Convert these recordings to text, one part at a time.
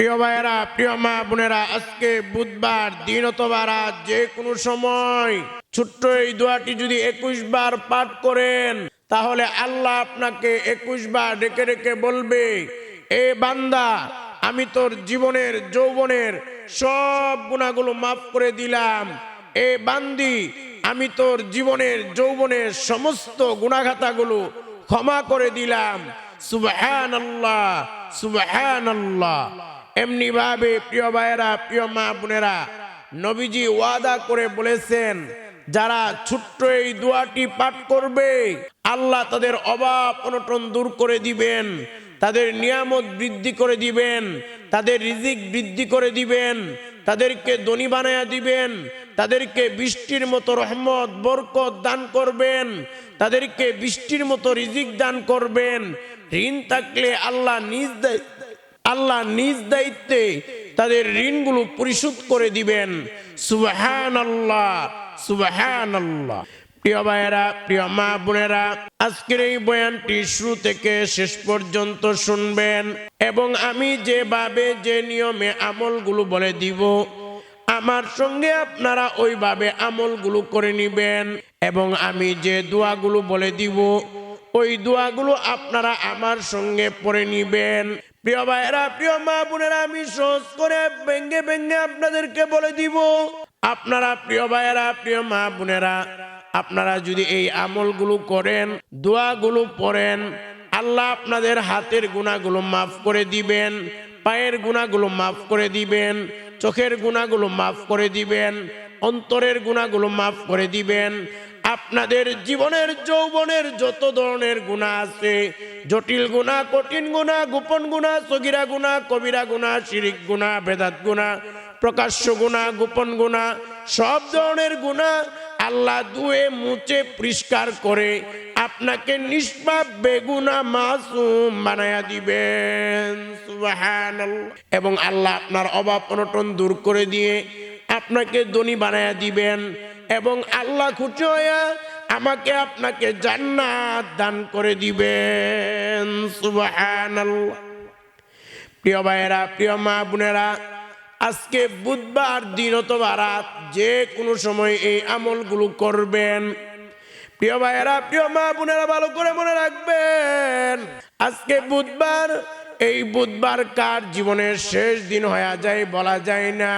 প্রিয় ভাইয়েরা, প্রিয় মা বোনেরা, আজকে বুধবার, দিন অথবা রাত, যে কোনো সময় ছোট্ট এই দোয়াটি যদি একুশ বার পাঠ করেন, তাহলে আল্লাহ আপনাকে একুশ বার ডেকে ডেকে বলবে, এ বান্দা, আমি তোর জীবনের, যৌবনের সব গুণাগুলো মাফ করে দিলাম। এ বান্দি, আমি তোর জীবনের, যৌবনের সমস্ত গুণাঘাতাগুলো ক্ষমা করে দিলাম। সুবহান আল্লাহ সুবহান আল্লাহ এমনি ভাবে প্রিয় ভাইয়েরা, প্রিয় মা বোনেরা, নবীজি ওয়াদা করে বলেছেন, যারা ছোট্ট এই দোয়াটি পাঠ করবে, আল্লাহ তাদের অভাব অনটন দূর করে দিবেন, তাদের নিয়ামত বৃদ্ধি করে দিবেন, তাদের রিজিক বৃদ্ধি করে দিবেন, তাদেরকে ধনী বানায়া দিবেন, তাদেরকে বৃষ্টির মতো রহমত, বরকত দান করবেন, তাদেরকে বৃষ্টির মতো রিজিক দান করবেন। ঋণ থাকলে আল্লাহ নিজ আল্লাহ নিজ দায়িত্বে তাদের ঋণগুলো পরিশোধ করে দিবেন। সুবহান আল্লাহ সুবহান আল্লাহ প্রিয় ভাইয়েরা, প্রিয় মা বোনেরা, আজকের এই বয়ানটি শুরু থেকে শেষ পর্যন্ত শুনবেন এবং আমি যেভাবে যে নিয়মে আমলগুলো বলে দিব, আমার সঙ্গে আপনারা ওইভাবে আমলগুলো করে নিবেন এবং আমি যে দোয়াগুলো বলে দিব, ওই দোয়াগুলো আপনারা আমার সঙ্গে পড়ে নিবেন। প্রিয় ভাইয়েরা, প্রিয় মা বোনেরা, আমি সহজ করে ব্যঙ্গে ব্যঙ্গে আপনাদেরকে বলে দিব। আপনারা প্রিয় ভাইয়েরা, প্রিয় মা বোনেরা, আপনারা যদি এই আমলগুলো করেন, দোয়াগুলো পড়েন, আল্লাহ আপনাদের হাতের গুণাগুলো মাফ করে দিবেন, পায়ের গুণাগুলো মাফ করে দিবেন, চোখের গুণাগুলো মাফ করে দিবেন, অন্তরের গুণাগুলো মাফ করে দিবেন আপনাদের জীবনের যৌবনের যত ধরনের গুণা আছে, জটিল গুণা, কঠিন গুণা, গোপন গুণা, সগিরা গুণা, কবিরা গুণা, শিরিক গুণা, বেদাত গুণা, প্রকাশ্য গুণা, গোপন গুণা, সব ধরনের গুণা আল্লাহ দুয়ে মুছে, পরিষ্কার করে আপনাকে নিষ্পাপ, বেগুনা, মাসুম বানায়া দিবেন। এবং আল্লাহ আপনার অভাব অনটন দূর করে দিয়ে আপনাকে ধনী বানায়া দিবেন এবং আল্লাহ খুশি হইয়া আমাকে আপনাকে জান্নাত দান করে দিবেন। সুবহানাল্লাহ। প্রিয় ভাইয়েরা, প্রিয় মা বোনেরা, আজকে বুধবার দিন অথবা রাত যে কোনো সময় এই আমলগুলো করবেন। প্রিয় ভাইয়েরা, প্রিয় মা বোনেরা, ভালো করে মনে রাখবেন, আজকে বুধবার, এই বুধবার কার জীবনের শেষ দিন হয়ে যায় বলা যায় না।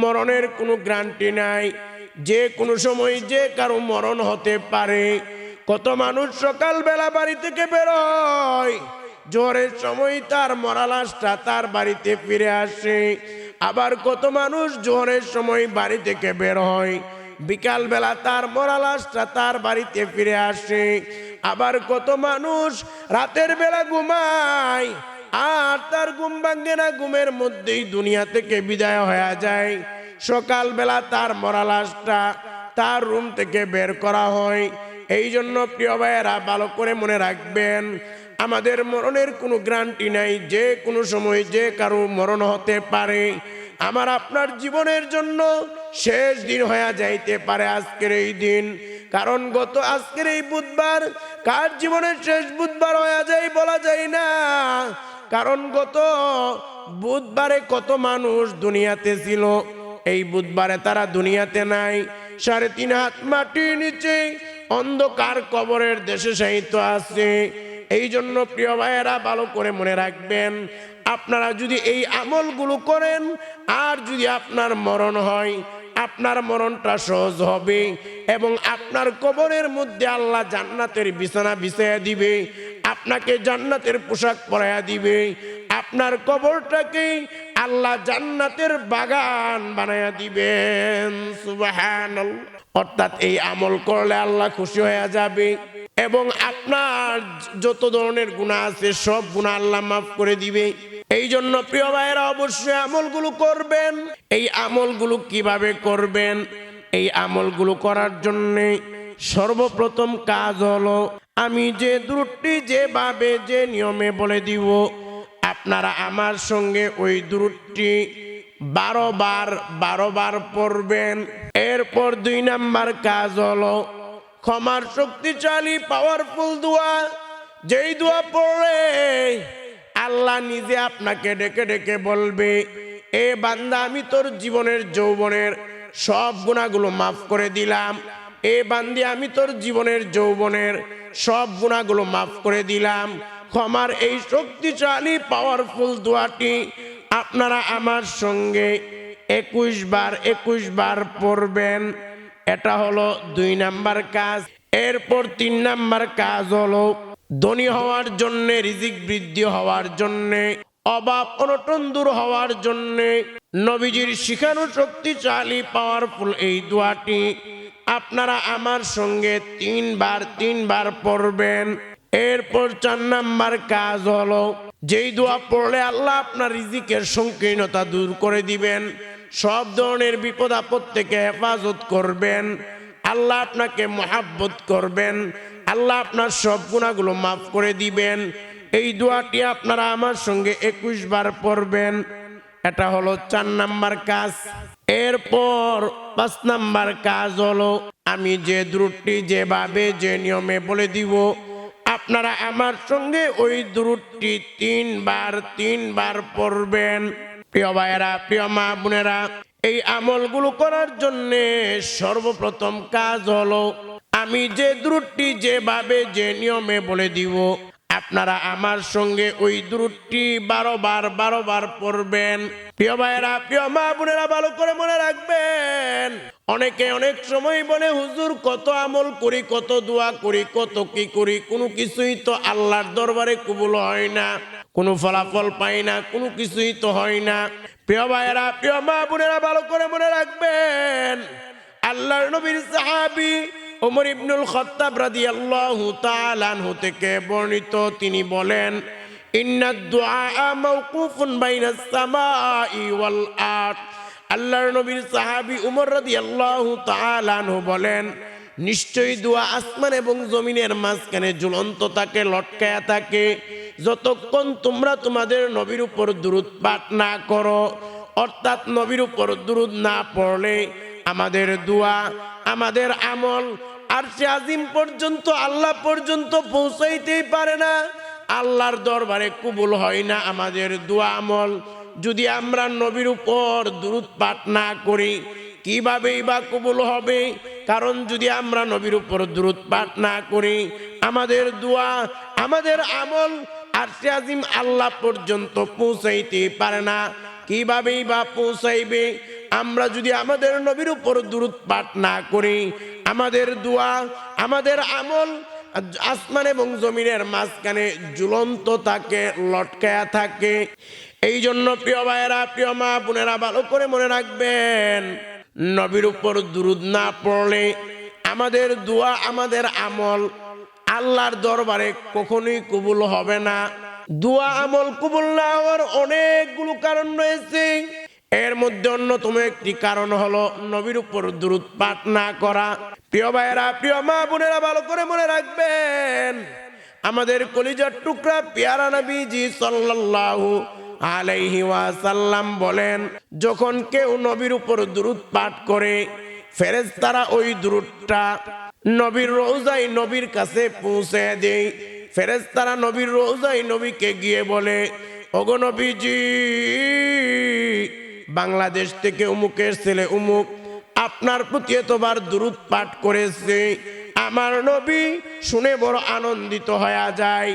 মরণের কোনো গ্যারান্টি নাই। যে কোনো সময় যে কারও মরণ হতে পারে। কত মানুষ সকালবেলা বাড়ি থেকে বেরোয় জ্বরের সময় তার মরা লাশটা তার বাড়িতে ফিরে আসে। আবার কত মানুষ জ্বরের সময় বাড়ি থেকে বের হয়, বিকালবেলা তার মরা লাশটা তার বাড়িতে ফিরে আসে। আবার কত মানুষ রাতের বেলা ঘুমায়, আর তার ঘুম ভাঙ্গে না, ঘুমের মধ্যেই দুনিয়া থেকে বিদায় হয়ে যায়। সকালবেলা তার মরা লাশটা তার রুম থেকে বের করা হয়। এই জন্য প্রিয় ভাইয়েরা, ভালো করে মনে রাখবেন, আমাদের মরণের কোনো গ্যারান্টি নাই, যে কোনো সময় যে কারও মরণ হতে পারে। আমার আপনার জীবনের জন্য শেষ দিন হয়ে যাইতে পারে আজকের এই দিন। কারণ গত আজকের এই বুধবার, কার জীবনের শেষ বুধবার হয়ে যায় বলা যায় না। কারণ গত বুধবারে কত মানুষ দুনিয়াতে ছিল এই বুধবারে তারা দুনিয়াতে নাই। সাড়ে তিন হাত মাটির নিচে, অন্ধকার কবরের দেশে সাহিত্য আছে। এই জন্য প্রিয় ভাইয়েরা, ভালো করে মনে রাখবেন, আপনারা যদি এই আমলগুলো করেন, আর যদি আপনার মরণ হয়, আপনার মরণটা সহজ হবে এবং আপনার কবরের মধ্যে আল্লাহ জান্নাতের বিছানা বিছাইয়া দিবে, আপনাকে জান্নাতের পোশাক পরাইয়া দিবে, আপনার কবরটাকে আল্লাহ জান্নাতের বাগান বানাইয়া দিবেন, সুবহানাল্লাহ। অর্থাৎ এই আমল করলে আল্লাহ খুশি হয়ে যাবে। এবং আপনার যত ধরনের গুণা আছে, সব গুণা আল্লাহ মাফ করে দিবে। এই জন্য প্রিয় ভাইয়েরা, অবশ্যই আমলগুলো করবেন। এই আমলগুলো কীভাবে করবেন? এই আমলগুলো করার জন্যে সর্বপ্রথম কাজ হলো, আমি যে দূরটি যেভাবে, যে নিয়মে বলে দিব আপনারা আমার সঙ্গে ওই দূরটি বারো বার বারো বার পড়বেন। এরপর দুই নাম্বার কাজ হলো ক্ষমার শক্তিশালী পাওয়ারফুল দোয়া। যেই দোয়া পড়ে আল্লাহ নিজে আপনাকে ডেকে ডেকে বলবে, এ বান্দা, আমি তোর জীবনের যৌবনের সব গুণাগুলো মাফ করে দিলাম। এ বান্দি, আমি তোর জীবনের যৌবনের সব গুণাগুলো মাফ করে দিলাম। ক্ষমার এই শক্তিশালী পাওয়ারফুল দোয়াটি আপনারা আমার সঙ্গে একুশ বার একুশ বার পড়বেন। এটা হলো দুই নাম্বার কাজ। এরপর তিন নাম্বার কাজ হলো ধনী হওয়ার জন্য, রিজিক বৃদ্ধি হওয়ার জন্য, অভাব অনটন দূর হওয়ার জন্য নবীজির শিখানো শক্তিশালী পাওয়ারফুল এই দোয়াটি আপনারা আমার সঙ্গে তিনবার তিনবার পড়বেন। এরপর চার নাম্বার কাজ হলো, যেই দোয়া পড়লে আল্লাহ আপনার রিজিকের সংকীর্ণতা দূর করে দিবেন, সব ধরনের বিপদ আপদ থেকে হেফাজত করবেন, আল্লাহ আপনাকে মহাব্বত করবেন, আল্লাহ আপনার সব গুণাগুলো মাফ করে দিবেন। এই দোয়াটি আপনারা আমার সঙ্গে একুশ বার পড়বেন। এটা হলো চার নাম্বার কাজ। এরপর পাঁচ নাম্বার কাজ হলো, আমি যে দ্রুটটি যেভাবে, যে নিয়মে বলে দিব আপনারা আমার সঙ্গে ওই দ্রুটটি তিনবার তিনবার পড়বেন। প্রিয় ভাইয়েরা, প্রিয় মা বোনেরা, এই আমলগুলো করার জন্য সর্বপ্রথম কাজ হলো, আমি যে দ্রুটটি যেভাবে, যে নিয়মে বলে দিব, আপনারা আমার সঙ্গে ওই দ্রুটটি বারো বার বারো বার পড়বেন। প্রিয় ভাইয়েরা, প্রিয় মা বোনেরা, ভালো করে মনে রাখবেন অনেকে অনেক সময় বলে, হুজুর, কত আমল করি, কত দোয়া করি, কত কি করি? কোনো কিছুই তো আল্লাহর দরবারে কবুল হয় না, কোনো ফলাফল পাই না, কোনো কিছুই তো হয় না। প্রিয় ভাইয়েরা, প্রিয় মা বোনেরা, ভালো করে মনে রাখবেন, আল্লাহর নবীর সাহাবী ওমর ইবনুল খত্তাব রাদিয়াল্লাহু তাআলা আনহু থেকে বর্ণিত, তিনি বলেন ইন্না দুআ মাওকুফুন বাইনাস সামাই ওয়াল আরদ আল্লাহর নবীর সাহাবী উমর রাদিয়াল্লাহু তাআলা আনহু বলেন, নিশ্চয়ই দোয়া আসমান এবং জমিনের মাঝখানে ঝুলন্ত থাকে, লটকায়া থাকে। যতক্ষণ তোমরা তোমাদের নবীর উপর দুরুদ পাঠ না করো, অর্থাৎ নবীর উপর দুরুদ না পড়লে আমাদের দোয়া, আমাদের আমল আর সে আজিম পর্যন্ত, আল্লাহ পর্যন্ত পৌঁছাইতেই পারে না। আল্লাহর দরবারে কবুল হয় না আমাদের দোয়া আমল। যদি আমরা নবীর উপর দুরুদ পাঠ না করি, কিভাবেই বা কবুল হবে? কারণ যদি আমরা নবীর উপর দূরত পাঠ না করি, আমাদের দোয়া, আমাদের আমল আর সে আজিম আল্লাহ পর্যন্ত পৌঁছাইতে পারে না। কিভাবেই বা পৌঁছাইবে? আমরা যদি আমাদের নবীর উপর দূরত পাঠ না করি, আমাদের দোয়া, আমাদের আমল আসমান এবং জমিনের মাঝখানে ঝুলন্ত থাকে, লটকায়া থাকে। এই জন্য প্রিয় ভাইয়েরা, প্রিয় মা বোনেরা, ভালো করে মনে রাখবেন, নবীর উপর দুরুদ না পড়লে আমাদের দোয়া, আমাদের আমল আল্লাহর দরবারে কখনোই কবুল হবে না। দোয়া, আমল কবুল না হওয়ার অনেকগুলো কারণ রয়েছে। এর মধ্যে অন্যতম একটি কারণ হলো নবীর উপর দুরুদ পাঠ না করা। প্রিয় ভাইয়েরা, প্রিয় মা বোনেরা, ভালো করে মনে রাখবেন, আমাদের কলিজার টুকরা পেয়ারা নবীজি সাল্লাল্লাহু আলাইহি ওয়াসাল্লাম বলেন, যখন কেউ নবীর উপর দুরুদ পাঠ করে, ফেরেশতারা ওই দুরুদটা নবীর রোজাই নবীর কাছে পৌঁছে দেয়। ফেরেশতারা নবীর রোজাই নবীকে গিয়ে বলে, ওগো নবীজি, বাংলাদেশ থেকে উমুকের ছেলে উমুক, আপনার প্রতি এতবার দুরুদ পাঠ করেছে। আমার নবী শুনে বড় আনন্দিত হয়ে যায়।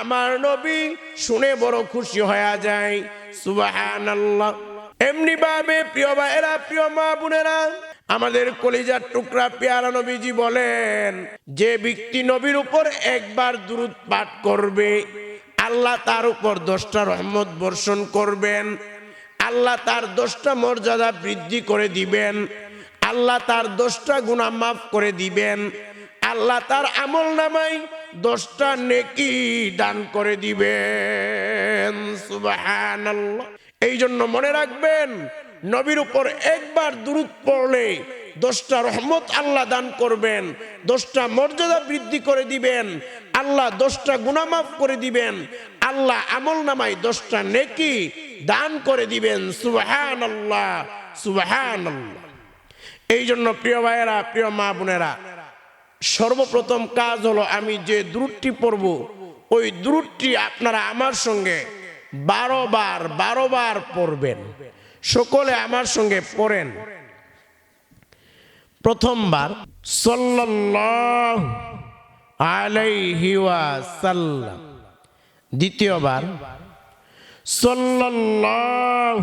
আমার নবী শুনে বড় খুশি হয়ে যায়। সুবাহান এমনি ভাবে প্রিয় ভাইয়েরা, প্রিয় মা বোনেরা, আমাদের কলিজার টুকরা পেয়ারা নবীজি বলেন, যে ব্যক্তি নবীর উপর একবার দুরুদ পাঠ করবে, আল্লাহ তার উপর দশটা রহমত বর্ষণ করবেন, আল্লাহ তার দশটা মর্যাদা বৃদ্ধি করে দিবেন, আল্লাহ তার দশটা গুণা মাফ করে দিবেন আল্লাহ তার আমল নামাই দশটা নেকি দান করে দিবেন। এই জন্য মনে রাখবেন, নবীর উপর একবার দূরত পড়লে দশটা রহমত আল্লাহ দান করবেন, দশটা মর্যাদা বৃদ্ধি করে দিবেন, আল্লাহ দশটা গুণামাফ করে দিবেন, আল্লাহ আমল নামাই দশটা নেকি দান করে দিবেন। সুবাহান আল্লাহ সুবাহান আল্লাহ এই জন্য প্রিয় ভাইয়েরা, প্রিয় মা বোনেরা সর্বপ্রথম কাজ হলো আমি যে দ্রুটটি পড়ব, ওই দ্রুটটি আপনারা আমার সঙ্গে বারো বার বারো বার পড়বেন। সকলে আমার সঙ্গে পড়েন। প্রথমবার সাল্লাল্লাহু দ্বিতীয়বার সাল্লাল্লাহু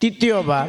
তৃতীয়বার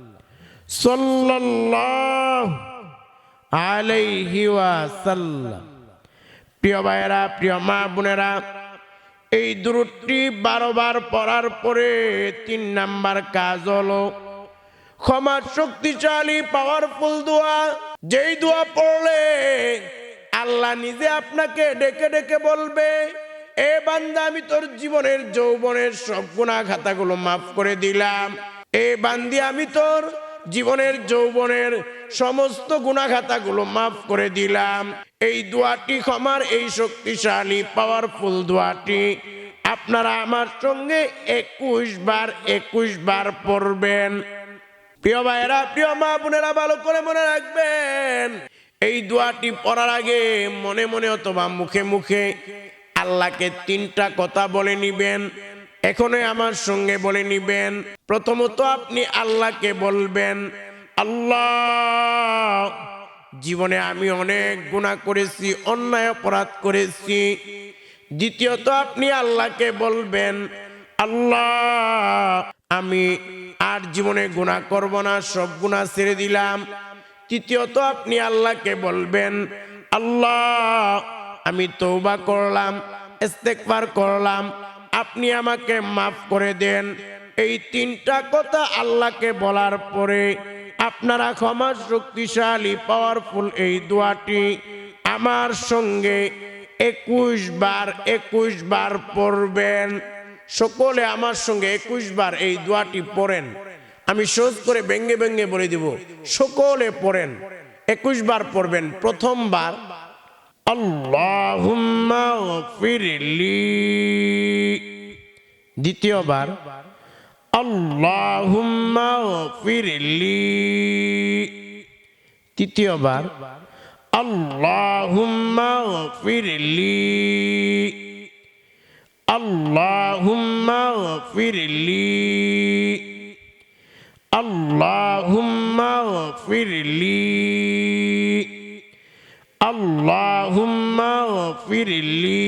ওয়াসাল্লাম। প্রিয় ভাইয়েরা, প্রিয় মা বোনেরা, এই দূরটি বারোবার পড়ার পরে তিন নাম্বার কাজ হলো, ক্ষমা শক্তিশালী পাওয়ারফুল দোয়া। যেই দোয়া পড়লে আল্লাহ নিজে আপনাকে ডেকে ডেকে বলবে, এ বান্দা, আমি তোর জীবনের যৌবনের সব গুণা খাতাগুলো মাফ করে দিলাম। এ বান্দি, আমি তোর জীবনের যৌবনের সমস্ত গুণাখাতাগুলো মাফ করে দিলাম। এই দোয়াটি ক্ষমার, এই শক্তিশালী পাওয়ারফুল দোয়াটি আপনারা আমার সঙ্গে একুশ বার একুশ বার পড়বেন। প্রিয় ভাইয়েরা, প্রিয় মা বোনেরা, ভালো করে মনে রাখবেন, এই দোয়াটি পড়ার আগে মনে মনে অথবা মুখে মুখে আল্লাহকে তিনটা কথা বলে নিবেন। এখনই আমার সঙ্গে বলে নিবেন। প্রথমত আপনি আল্লাহকে বলবেন, আল্লাহ, জীবনে আমি অনেক গুণা করেছি, অন্যায় অপরাধ করেছি। দ্বিতীয়ত আপনি আল্লাহকে বলবেন, আল্লাহ, আমি আর জীবনে গুণা করব না, সব গুণা ছেড়ে দিলাম। তৃতীয়ত আপনি আল্লাহকে বলবেন, আল্লাহ, আমি তৌবা করলাম ইস্তেকবার করলাম আপনি আমাকে মাফ করে দেন। এই তিনটা কথা আল্লাহকে বলার পরে আপনারা ক্ষমা শক্তিশালী পাওয়ারফুল এই দোয়াটি আমার সঙ্গে একুশ বার একুশ বার পড়বেন। সকলে আমার সঙ্গে একুশ বার এই দোয়াটি পড়েন। আমি সোজ করে ব্যঙ্গে ব্যঙ্গে বলে দিব, সকলে পড়েন। একুশ বার পড়বেন প্রথমবার আল্লাহুম্মা ফিরলি দ্বিতীয়বার আল্লাহুম্মা ফিরলি তৃতীয়বার আল্লাহুম্মা ফিরলি আল্লাহুম্মা ফিরলি আল্লাহুম্মা ফিরলি আল্লাহুম্মা ফিরলি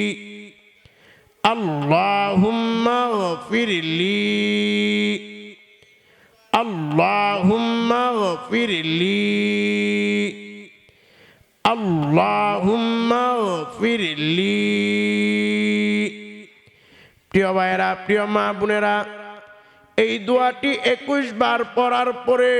ফিরলি আল্লাহুম্মা ফিরলি আল্লাহুম্মা ফিরলি আল্লাহুম্মা ফিরলি আল্লাহুম্মা ফিরলি প্রিয় ভাইয়েরা, প্রিয় মা বোনেরা, এই দোয়াটি একুশ বার পড়ার পরে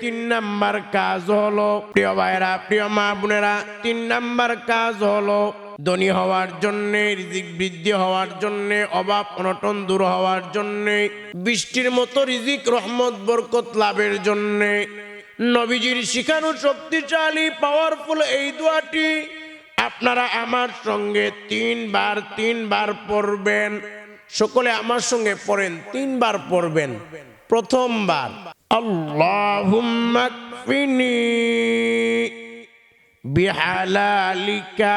তিন নাম্বার কাজ হলো। প্রিয় ভাইয়েরা, প্রিয় মা বোনেরা, তিন নাম্বার কাজ হলো ধনী হওয়ার জন্যে, রিজিক বৃদ্ধি হওয়ার জন্যে, অভাব অনটন দূর হওয়ার জন্যে, বৃষ্টির মতো রিজিক, রহমত, বরকত লাভের জন্যে, নবীজির শিখানো শক্তিশালী পাওয়ারফুল এই দোয়াটি আপনারা আমার সঙ্গে তিনবার তিনবার পড়বেন। সকলে আমার সঙ্গে পড়েন, তিনবার পড়বেন। প্রথমবার আল্লাহুম্মাকফিনি বিহালালিকা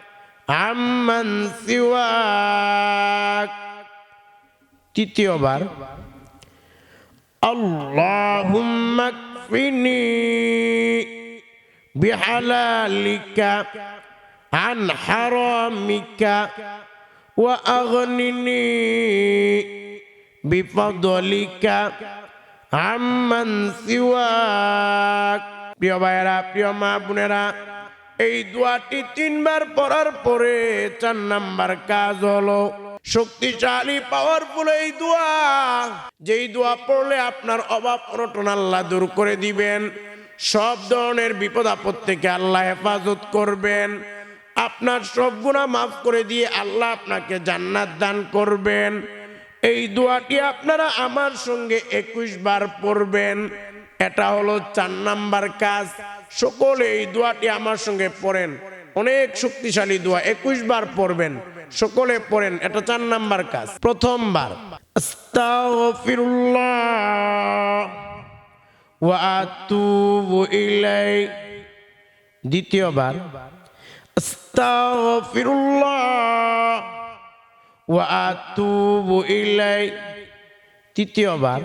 عمن سواك তৃতীয়বার اللهم اكفني بحلالك عن حرامك وأغنني بفضلك عمن سواك প্রিয় ভাইয়েরা প্রিয় মা বোনেরা এই দোয়াটি তিনবার পড়ার পরে চার নাম্বার কাজ হলো শক্তিশালী পাওয়ারফুল এই দোয়া। যেই দোয়া পড়লে আপনার অভাব অনটন আল্লাহ দূর করে দিবেন। সব ধরনের বিপদ আপদ থেকে আল্লাহ হেফাজত করবেন। আপনার সব গুণা মাফ করে দিয়ে আল্লাহ আপনাকে জান্নাত দান করবেন। এই দোয়াটি আপনারা আমার সঙ্গে একুশ বার পড়বেন। এটা হলো চার নাম্বার কাজ। সকলে এই দোয়াটি আমার সঙ্গে পড়েন। অনেক শক্তিশালী দোয়া, একুশ বার পড়বেন। সকলে পড়েন, এটা চার নাম্বার কাজ। প্রথমবার দ্বিতীয়বার তৃতীয়বার,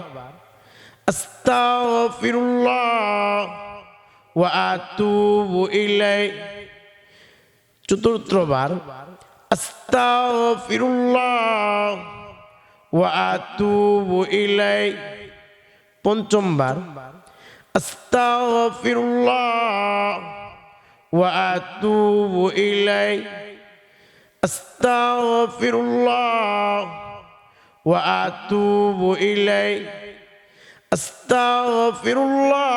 আস্তাগফিরুল্লাহ ওয়া আতুবু ইলাই চতুর্থবার আস্তাগফিরুল্লাহ ওয়া আতুবু ইলাই পঞ্চমবার আস্তাগফিরুল্লাহ ওয়া আতুবু ইলাই আস্তাগফিরুল্লাহ ওয়া আতুবু ইলাই আস্তাগফিরুল্লাহ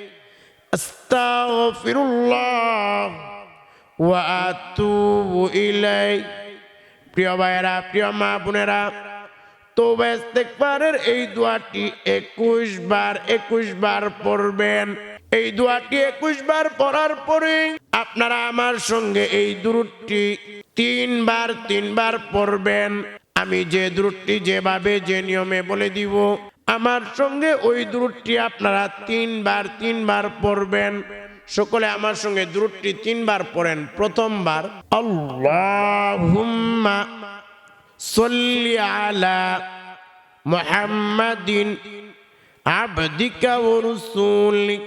আস্তাগফিরুল্লাহ ওয়া আতুবু ইলাই প্রিয় ভাইয়েরা, প্রিয় মা বোনেরা তো ইস্তেগফারের এই দোয়াটি একুশ বার একুশ বার পড়বেন। এই দোয়াটি একুশ বার পড়ার পরে আপনারা আমার সঙ্গে এই দূরটি তিনবার তিনবার পড়বেন। আমি যে দূরটি যেভাবে, যে নিয়মে বলে দিব আমার সঙ্গে ওই দূরটি আপনারা তিনবার তিনবার পড়বেন সকলে আমার সঙ্গে দূরটি তিনবার পড়েন প্রথমবার আল্লাহুম্মা সল্লি আলা মুহাম্মাদিন আবদিকা ওয়া রাসূলিক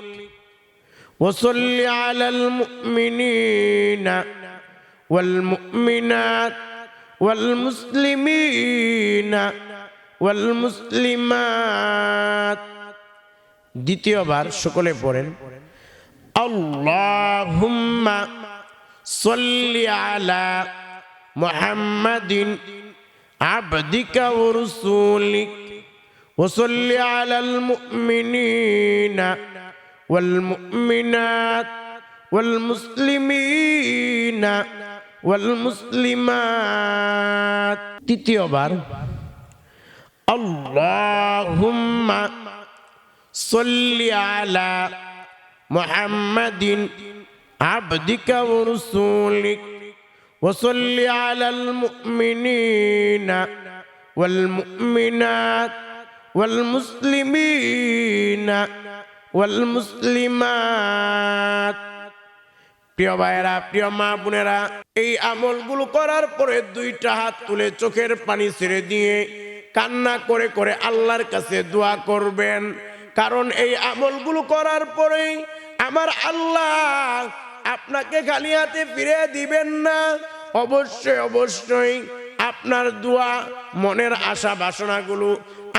وصل على المؤمنين والمؤمنات والمسلمين ওয়াল মুসলিমাত দ্বিতীয়বার সকলে পড়েন, আল্লাহুম্মা সাল্লি আলা মুহাম্মাদিন আবদিকা ওয়া রাসূলিক ওয়া সাল্লি আলাল মুমিনিনা ওয়াল মুমিনাত ওয়াল মুসলিমিনা ওয়াল মুসলিমাত। তৃতীয়বার اللهم صل على محمد عبدك ورسولك وصل على المؤمنين والمؤمنات والمسلمين والمسلمات প্রিয় ভাইয়েরা প্রিয় মা বোনেরা এই আমলগুলো করার পরে দুইটা হাত তুলে চোখের পানি ছেড়ে দিয়ে কান্না করে করে আল্লাহর কাছে দোয়া করবেন। কারণ এই আমলগুলো করার পরেই আমার আল্লাহ আপনাকে খালি হাতে ফিরে দিবেন না। অবশ্যই অবশ্যই আপনার দোয়া, মনের আশা, বাসনাগুলো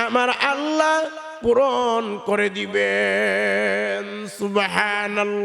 আমার আল্লাহ পূরণ করে দিবেন। সুবহানাল্লাহ।